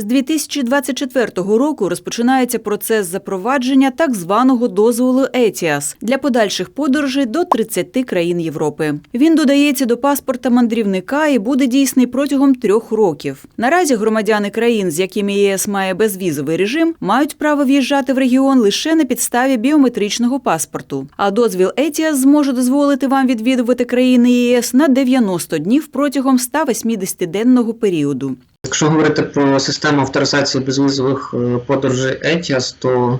З 2024 року розпочинається процес запровадження так званого дозволу ETIAS для подальших подорожей до 30 країн Європи. Він додається до паспорта мандрівника і буде дійсний протягом трьох років. Наразі громадяни країн, з якими ЄС має безвізовий режим, мають право в'їжджати в регіон лише на підставі біометричного паспорту. А дозвіл ETIAS зможе дозволити вам відвідувати країни ЄС на 90 днів протягом 180-денного періоду. Якщо говорити про систему авторизації безвізових е, подорожей ETIAS, то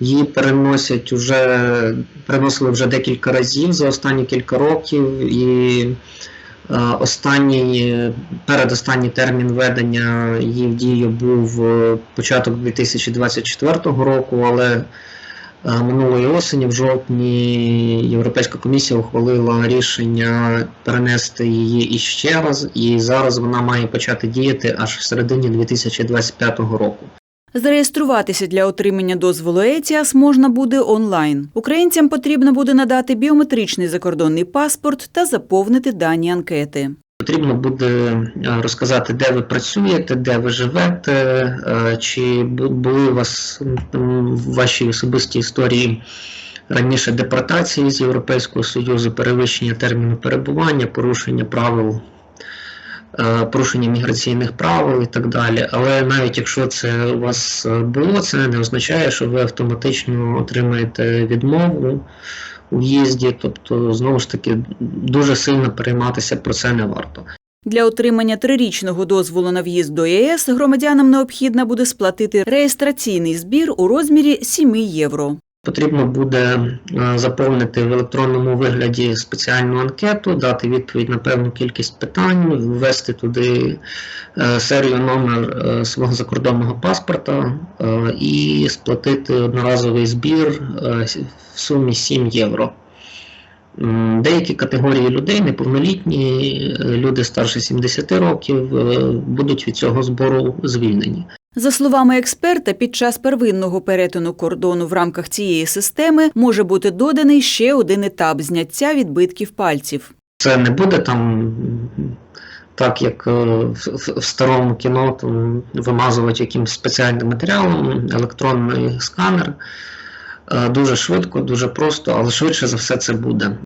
її переносять уже переносили вже декілька разів за останні кілька років, і е, останній передостанній термін введення її в дію був е, початок 2024 року, але минулої осені, в жовтні, Європейська комісія ухвалила рішення перенести її іще раз, і зараз вона має почати діяти аж в середині 2025 року. Зареєструватися для отримання дозволу ETIAS можна буде онлайн. Українцям потрібно буде надати біометричний закордонний паспорт та заповнити дані анкети. Потрібно буде е, розказати, де ви працюєте, де ви живете, е, чи були у вас м, в вашій особистій історії раніше депортації з Європейського Союзу, перевищення терміну перебування, порушення правил, е, порушення міграційних правил і так далі. Але навіть якщо це у вас було, це не означає, що ви автоматично отримаєте відмову в'їзді. Тобто, знову ж таки, дуже сильно перейматися про це не варто. Для отримання трирічного дозволу на в'їзд до ЄС громадянам необхідно буде сплатити реєстраційний збір у розмірі 7 євро. Потрібно буде е, заповнити в електронному вигляді спеціальну анкету, дати відповідь на певну кількість питань, ввести туди е, серію номер е, свого закордонного паспорта і сплатити одноразовий збір в сумі 7 євро. Деякі категорії людей, неповнолітні, люди старше 70 років, будуть від цього збору звільнені. За словами експерта, під час первинного перетину кордону в рамках цієї системи може бути доданий ще один етап зняття відбитків пальців. Це не буде там так, як е, в, старому кіно, там, вимазувати якимось спеціальним матеріалом, електронний сканер. Е, Дуже швидко, дуже просто, але швидше за все це буде.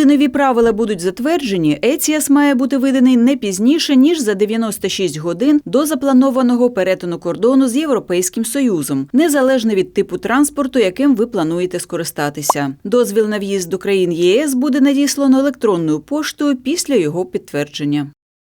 Коли нові правила будуть затверджені, ЕЦІАС має бути виданий не пізніше ніж за 96 годин до запланованого перетину кордону з Європейським Союзом, незалежно від типу транспорту, яким ви плануєте скористатися. Дозвіл на в'їзд до країн ЄС буде надіслано електронною поштою після його підтвердження.